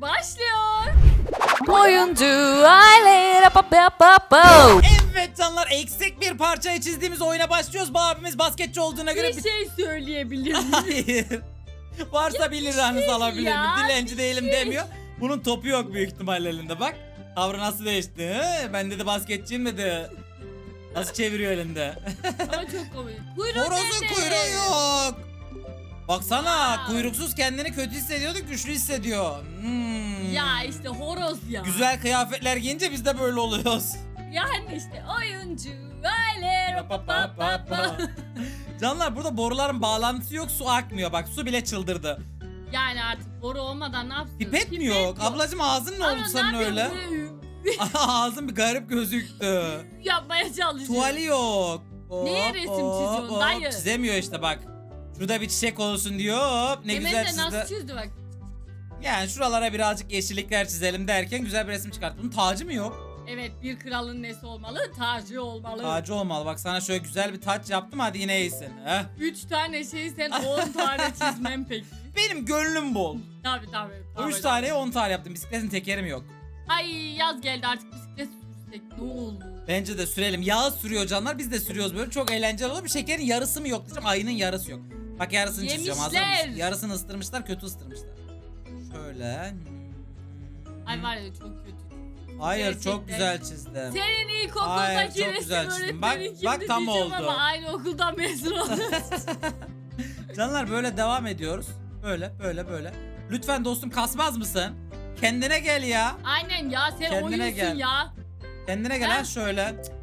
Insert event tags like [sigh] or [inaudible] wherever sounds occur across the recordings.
başlıyor. Oyuncu aile. Evet canlar eksik bir parçayı çizdiğimiz oyuna başlıyoruz. Bu abimiz basketçi olduğuna göre Bir şey söyleyebilir [laughs] miyim? Hayır. Varsa 1 liranızı alabilir mi? ya, Dilenci değilim demiyor. Bunun topu yok büyük ihtimalle elinde bak. Tavrı nasıl değişti? He? Ben dedi basketçiyim dedi. Nasıl çeviriyor elinde? Ama çok komik. Kuyruğu Horozun nerede? kuyruğu yok. Baksana kuyruksuz kendini kötü hissediyordu güçlü hissediyor. Hmm. Ya işte horoz ya. Güzel kıyafetler giyince biz de böyle oluyoruz. Yani işte oyuncu aile pa pa pa pa. [laughs] Canlar burada boruların bağlantısı yok su akmıyor bak su bile çıldırdı. Yani artık boru olmadan ne yapsın? Pipet mi yok? Ablacım ağzın ne oldu senin ne öyle? yapıyorsun? [laughs] Ağzın bir garip gözüktü. Yapmaya çalışıyor. Tuvali yok. Neye Hop, resim hop, çiziyorsun hop. dayı? Çizemiyor işte bak. Şurada bir çiçek olsun diyor. Hop, ne Hemen güzel de çizdi. nasıl çizdi bak. Yani şuralara birazcık yeşillikler çizelim derken güzel bir resim çıkarttı. Bunun tacı mı yok? Evet bir kralın nesi olmalı? Tacı olmalı. Tacı olmalı. Bak sana şöyle güzel bir taç yaptım hadi yine iyisin. Heh. Üç tane şey sen on [laughs] tane çizmem peki. Benim gönlüm bol. Tabii tabii. tabii. 3 taneye 10 tane yaptım. Bisikletin tekerim yok. Ay yaz geldi artık bisiklet sürsek ne olur. Bence de sürelim. Yağ sürüyor canlar. Biz de sürüyoruz böyle. Çok eğlenceli olur. Bir şekerin yarısı mı yok diyeceğim. Ayının yarısı yok. Bak yarısını çiziyorum. Hazır Yemişler. mısın? Yarısını ıstırmışlar. Kötü ıstırmışlar. Şöyle. Ay var ya çok kötü. Hayır Gerçekten. çok güzel çizdim. Senin Hayır, ilkokuldaki çok resim güzel çizdim. Bak- öğretmenin bak kimdi tam diyeceğim oldu. Ama aynı okuldan mezun olduk. [laughs] Canlar böyle devam ediyoruz. Böyle böyle böyle. Lütfen dostum kasmaz mısın? Kendine gel ya. Aynen ya sen Kendine oyunsun gel. ya. Kendine gel Ha? ha şöyle. Cık.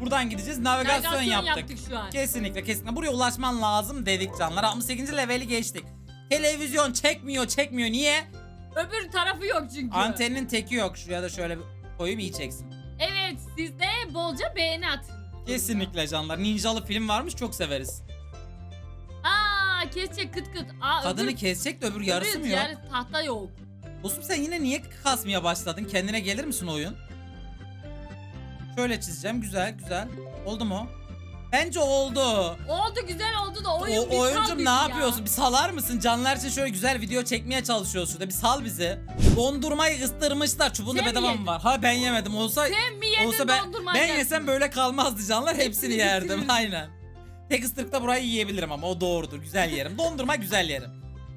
Buradan gideceğiz. Navigasyon, Navigasyon yaptık. yaptık şu an. Kesinlikle kesinlikle. Buraya ulaşman lazım dedik canlar. 68. leveli geçtik. Televizyon çekmiyor çekmiyor. Niye? Öbür tarafı yok çünkü. Antenin teki yok. Şuraya da şöyle bir koyayım iyi çeksin. Evet siz de bolca beğeni atın. Kesinlikle canlar. Ninjalı film varmış çok severiz. Aa kesecek kıt kıt. Aa, Kadını öbür, kesecek de öbür yarısı öbür mı yok? yarı tahta yok. Dostum sen yine niye kasmaya başladın? Kendine gelir misin oyun? Şöyle çizeceğim. Güzel güzel. Oldu mu? Bence oldu. Oldu güzel oldu da oyun o bir oyuncum ne ya. yapıyorsun? Bir salar mısın? Canlar için şöyle güzel video çekmeye çalışıyoruz şurada. Bir sal bizi. Dondurmayı ıstırmışlar. Çubuğunda Sen bedava mı var? Ha ben yemedim. Olsa Sen mi yedin olsa ben ben yersin? yesem böyle kalmazdı canlar. Hepsini Hepsini yerdim. [laughs] Aynen. Tek ısırıkta burayı yiyebilirim ama o doğrudur. Güzel yerim. Dondurma güzel yerim.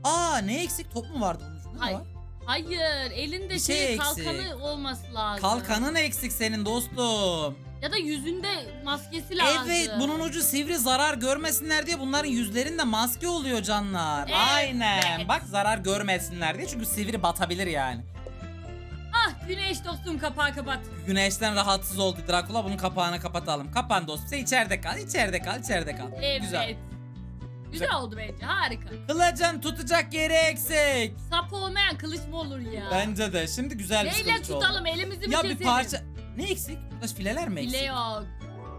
Aa ne eksik? Top mu vardı bunun ucunda? Hayır. var? Hayır elinde şey, şey eksik. kalkanı olması lazım. Kalkanın eksik senin dostum. Ya da yüzünde maskesi lazım. Evet bunun ucu sivri zarar görmesinler diye bunların yüzlerinde maske oluyor canlar. Evet. Aynen. Bak zarar görmesinler diye çünkü sivri batabilir yani. Ah güneş dostum kapağı kapat. Güneşten rahatsız oldu Drakula bunun kapağını kapatalım. Kapan dostum sen içeride kal içeride kal içeride kal. Evet. Güzel. Güzel. oldu bence harika. Kılıcın tutacak yeri eksik. Sap olmayan kılıç mı olur ya? Bence de şimdi güzel bir Neyle kılıç oldu. tutalım elimizi mi Ya bir parça... Ne eksik? Burada fileler mi eksik? File yok.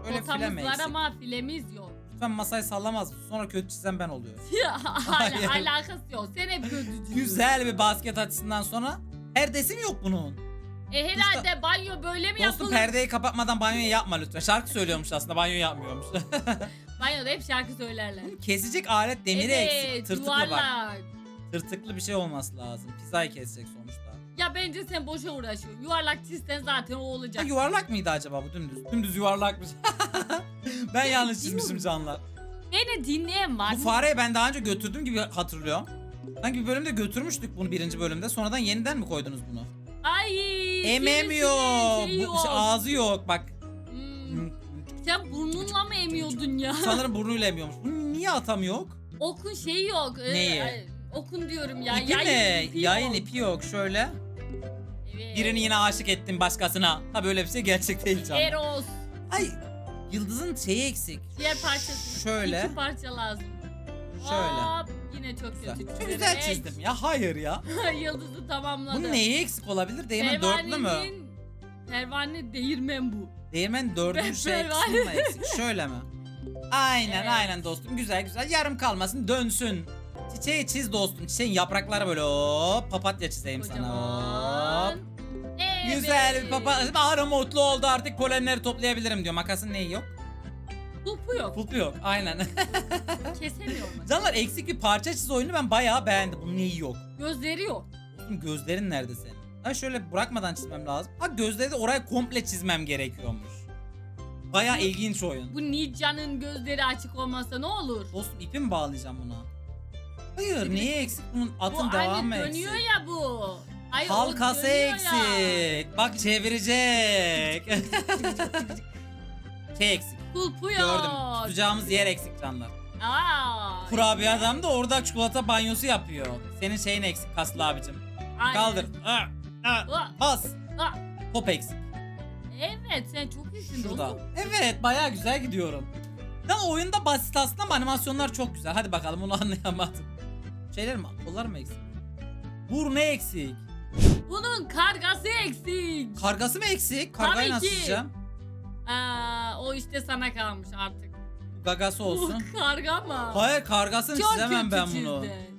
Öyle file mi var eksik? ama filemiz yok. Lütfen masayı sallamaz? Sonra kötü çizen ben oluyorum. [laughs] Ya, Hayır. Hala, alakası yok. Sen hep kötücüsün. Güzel bir basket açısından sonra perdesi mi yok bunun? E herhalde banyo böyle mi Dostum yapılır? perdeyi kapatmadan banyoyu yapma lütfen. Şarkı söylüyormuş aslında banyo yapmıyormuş. [laughs] Banyoda hep şarkı söylerler. Kesecek alet demiri eksik. Tırtıklı bak. Tırtıklı bir şey olması lazım. Pizzayı kesecek sonuçta. Ya bence sen boşa uğraşıyorsun. Yuvarlak çizsen zaten o Ha, olacak. yuvarlak mıydı acaba bu dümdüz? Dümdüz yuvarlakmış. [laughs] ben yanlış çizmişim canlar. Beni dinleyen var Bu mı? fareyi ben daha önce götürdüm gibi hatırlıyorum. Sanki bir bölümde götürmüştük bunu birinci bölümde. Sonradan yeniden mi koydunuz bunu? Ay. Ememiyor. şey Bu, ağzı yok bak. Hmm, Sen burnunla mı emiyordun ya? [laughs] Sanırım burnuyla emiyormuş. Bunu niye atam yok? Okun şeyi yok. Ee, Neyi? ay, okun diyorum ya. ipi yayın mi? ipi Yayın yok. ipi yok. Şöyle. Evet. Birini yine aşık ettim başkasına. Ha böyle bir şey gerçek değil canım. Eros. Ay yıldızın şeyi eksik. Diğer parçası. Şöyle. İki parça lazım. Şöyle. Hop, yine çok Güzel. kötü. Çok güzel çizdim ya. Hayır ya. [laughs] Yıldızı tamamladı. Bunun neyi eksik olabilir? Değirmen dörtlü mü? Pervanenin- Pervane değirmen bu. Değirmen dördüncü şey pervane. kısmı mı eksik? Şöyle mi? Aynen Evet. aynen dostum. Güzel güzel. Yarım kalmasın dönsün. Çiçeği çiz dostum. Çiçeğin yaprakları böyle hop papatya çizeyim sana. Kocaman. Hop. Evet. Güzel bir papatya. Arı mutlu oldu artık polenleri toplayabilirim diyor. Makasın neyi yok? Kulpu yok. Pulpu yok. Aynen. [laughs] Kesemiyorum. Canlar eksik bir parça çiz oyunu ben bayağı beğendim. Bunun neyi yok? Gözleri yok. Bakın gözlerin nerede senin? Ha şöyle bırakmadan çizmem lazım. Ha gözleri de oraya komple çizmem gerekiyormuş. Baya ilginç oyun. Bu Ninja'nın gözleri açık olmasa ne olur? Dostum ipi mi bağlayacağım buna? Hayır Bir- niye eksik bunun atın bu devamı aynı eksik. dönüyor ya bu. Ay, o Halkası dönüyor ya. eksik. Bak çevirecek. [laughs] şey eksik. Kulpuyor. Gördüm. Tutacağımız yer eksik canlar. Aa, Kurabiye adam da orada çikolata banyosu yapıyor. Senin şeyin eksik kaslı abicim. aynen. Kaldır. Ah, ah, Bas. ah. Top eksik. Evet sen çok iyisin Şurada. Evet baya güzel gidiyorum. Ya oyunda basit aslında ama animasyonlar çok güzel. Hadi bakalım onu [laughs] anlayamadım. Şeyler mi? Kollar mı eksik? Burnu eksik. Bunun kargası eksik. Kargası mı eksik? Kargayı Tabii nasıl ki. çizeceğim? O işte sana kalmış artık. Gagası olsun. Bu karga mı? Hayır kargasını Çok çizemem kötü ben bunu. çizdin.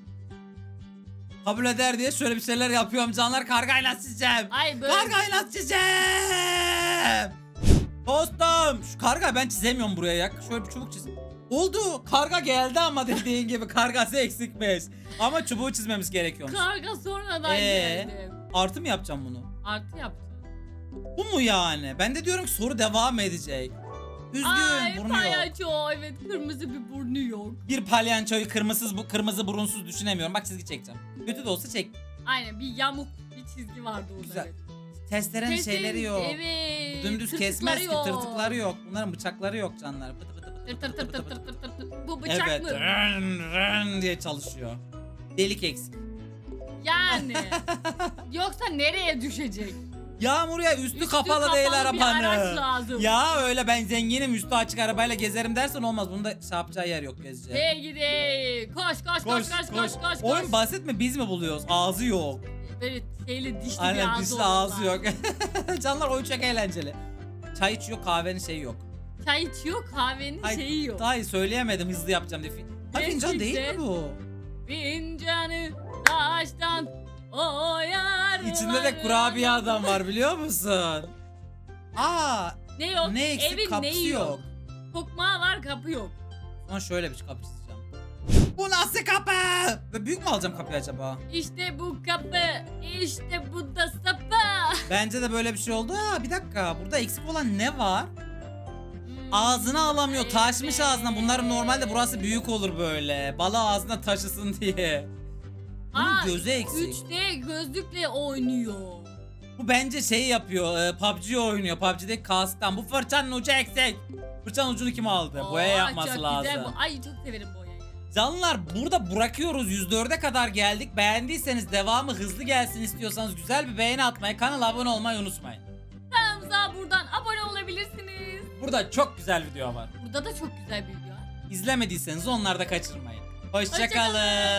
Kabul eder diye şöyle bir şeyler yapıyorum canlar kargayla çizeceğim. Ay böyle. Kargayla çizeceğim. Dostum şu karga ben çizemiyorum buraya ya. Şöyle bir çubuk çiz. Oldu. Karga geldi ama dediğin gibi kargası eksikmiş. Ama çubuğu çizmemiz gerekiyormuş. Karga sonradan Ee? geldi. Artı mı yapacağım bunu? Artı yaptı. Bu mu yani? Ben de diyorum ki soru devam edecek. Üzgün Ay burnu yok. palyaço evet kırmızı bir burnu yok. Bir palyançoyu kırmızı bu kırmızı burunsuz düşünemiyorum. Bak çizgi çekeceğim. Kötü de olsa çek. Aynen bir yamuk bir çizgi vardı orada. Güzel. evet. Testerenin Kesin, şeyleri yok. Evet. Dümdüz tırtıkları kesmez ki yok. tırtıkları yok. Bunların bıçakları yok canlar. Pıtı pıtı pıtı Tır tır tır tır tır tır tır. Bu bıçak Evet. mı? Rın rın diye çalışıyor. Delik eksik. Yani. [laughs] Yoksa nereye düşecek? Yağmur ya üstü, Üstü kapalı, değil bir araç arabanın. Ya öyle ben zenginim üstü açık arabayla gezerim dersen olmaz. Bunda şey yapacağı yer yok gezeceği. Hey gidi. Koş koş koş koş koş koş. koş. Oyun basit mi biz mi buluyoruz? Ağzı yok. Böyle şeyli dişli bir Aynen ağzı dişli ağzı yok. [laughs] Canlar oyun çok eğlenceli. Çay içiyor kahvenin şeyi yok. Çay içiyor kahvenin Ay, şeyi yok. İyi söyleyemedim hızlı yapacağım diye. Ay fincan değil mi bu? Fincanı taştan oyar. İçinde de kurabiye adam var biliyor musun? Aa Ne yok? ne eksik Evin kapısı neyi yok. Tokmağı var kapı yok. Sonra şöyle bir kapı çizeceğim. Bu nasıl kapı? Ve büyük mü alacağım kapıyı acaba? İşte bu kapı, işte bu da sapı. Bence de böyle bir şey oldu. Aa bir dakika burada eksik olan ne var? Hmm, Ağzına alamıyor. Taşmış ağzına. Bunların normalde burası büyük olur böyle. Balı ağzına taşısın diye. Bunun Aa, gözü eksik. 3D gözlükle oynuyor. Bu bence şey yapıyor. E, PUBG oynuyor. PUBG'deki kastan. Bu fırçanın ucu eksik. Fırçanın ucunu kim aldı? Boya Oo, yapması çok lazım. Güzel bu. Ay çok severim boyayı. Canlılar burada bırakıyoruz. 104'e kadar geldik. Beğendiyseniz devamı hızlı gelsin istiyorsanız güzel bir beğeni atmayı, kanala abone olmayı unutmayın. Kanalımıza buradan abone olabilirsiniz. Burada çok güzel video var. Burada da çok güzel bir video var. İzlemediyseniz onları da kaçırmayın. Hoşçakalın. Hoşçakalın.